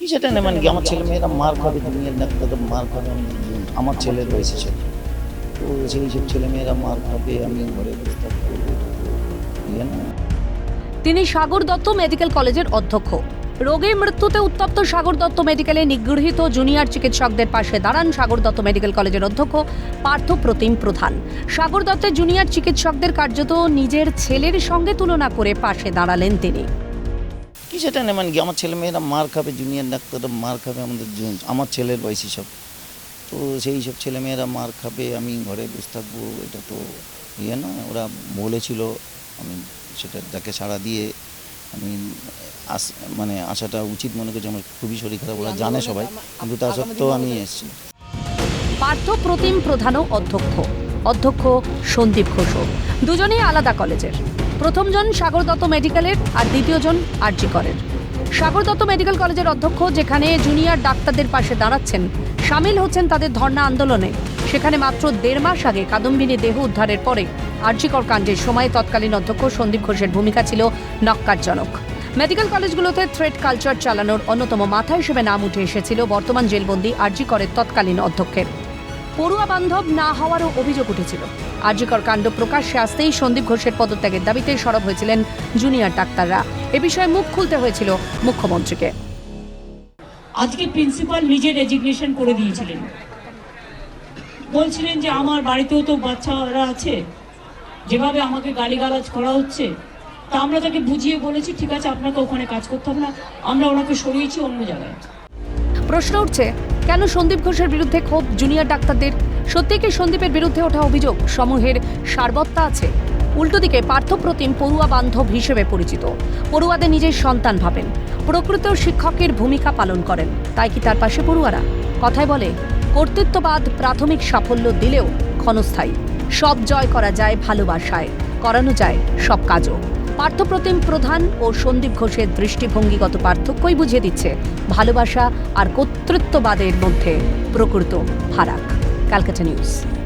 কি সেটা মানে কি আমার ছেলে মেয়েরা মার খাবে, দুনিয়ার ডাক্তার মার খাবে আমার ছেলের বয়সে ছেলে তো সেই সব ছেলে মেয়েরা মার খাবে, আমি ঘরে বসে থাকব। ইয়ে তিনি সাগর দত্ত মেডিকেল কলেজের অধ্যক্ষ। রোগীর মৃত্যুতে উত্তপ্ত সাগর দত্ত মেডিকেলে নিগৃহীত জুনিয়র চিকিৎসকদের পাশে দাঁড়ান সাগর দত্ত মেডিকেল কলেজের অধ্যক্ষ পার্থ প্রতিম প্রধান। সাগর দত্তের জুনিয়র চিকিৎসকদের কার্যত নিজের ছেলের সঙ্গে তুলনা করে পাশে দাঁড়ালেন তিনি। কি সেটা না মানে কি আমার ছেলে মেয়েরা মার খাবে জুনিয়র ডাক্তাররা মার খাবে আমাদের আমার ছেলের বয়সী সব। তো সেই সব ছেলে মেয়েরা মার খাবে আমি ঘরে বসে থাকব এটা তো ইয়ে না ওরা বলেছিল আমি সেটা যাকে সাড়া দিয়ে আমি আস মানে আসাটা উচিত মনে করছি আমার খুবই শরীর খারাপ ওরা জানে সবাই কিন্তু তা সত্ত্বেও আমি এসেছি। পার্থ প্রতিম প্রধানও অধ্যক্ষ। অধ্যক্ষ সন্দীপ ঘোষ দুজনেই আলাদা কলেজের। প্রথমজন সাগর দত্ত মেডিকেলের আর দ্বিতীয়জন আরজি করের। সাগর দত্ত মেডিকেল কলেজের অধ্যক্ষ, যেখানে জুনিয়র ডাক্তারদের পাশে দাঁড়াচ্ছেন, সামিল হচ্ছেন তাদের ধর্ণা আন্দোলনে। সেখানে মাত্র দেড় মাস আগে কাদম্বিনী দেহ উদ্ধারের পরে আরজিকর কাণ্ডের সময় তৎকালীন অধ্যক্ষ সন্দীপ ঘোষের ভূমিকা ছিল নক্কারজনক। মেডিকেল কলেজগুলোতে থ্রেড কালচার চালানোর অন্যতম মাথা হিসেবে নাম উঠে এসেছিল বর্তমান জেলবন্দি আরজি করের তৎকালীন অধ্যক্ষের। পড়ুয়া বান্ধব না হওয়ারও অভিযোগ উঠেছিল। আরজিকর কাণ্ড প্রকাশ্যে আসতেই সন্দীপ ঘোষের পদত্যাগের দাবিতে সরব হয়েছিলেন জুনিয়র ডাক্তাররা। এ বিষয়ে মুখ খুলতে হয়েছিল মুখ্যমন্ত্রীকে। আজকে প্রিন্সিপাল নিজে রেজিগনেশন করে দিয়েছিলেন। বলছিলেন যে আমার বাড়িতেও তো বাচ্চারা আছে, যেভাবে আমাকে গালিগালাজ করা হচ্ছে, তা আমরা তাকে বুঝিয়ে বলেছি, ঠিক আছে, আপনাকে ওখানে কাজ করতে হবে না, আমরা ওনাকে সরিয়েছি অন্য জায়গায়। প্রশ্ন উঠছে, কেন সন্দীপ ঘোষের বিরুদ্ধে ক্ষোভ জুনিয়র ডাক্তারদের? সত্যি কি সন্দীপের বিরুদ্ধে ওঠা অভিযোগ? সমূহের সারবত্তা আছে। উল্টো দিকে পার্থপ্রতিম পড়ুয়া বান্ধব হিসেবে পরিচিত। পড়ুয়াদের নিজের সন্তান ভাবেন। প্রকৃত শিক্ষকের ভূমিকা পালন করেন। তাই কি তার পাশে পড়ুয়ারা? কথায় বলে, কর্তৃত্ববাদ প্রাথমিক সাফল্য দিলেও ক্ষণস্থায়ী। সব জয় করা যায় ভালোবাসায়। করানো যায় সব কাজও। পার্থপ্রতিম প্রধান ও সন্দীপ ঘোষের দৃষ্টিভঙ্গিগত পার্থক্যই বুঝিয়ে দিচ্ছে ভালোবাসা আর কর্তৃত্ববাদের মধ্যে প্রকৃত ফারাক। ক্যালকাটা নিউজ।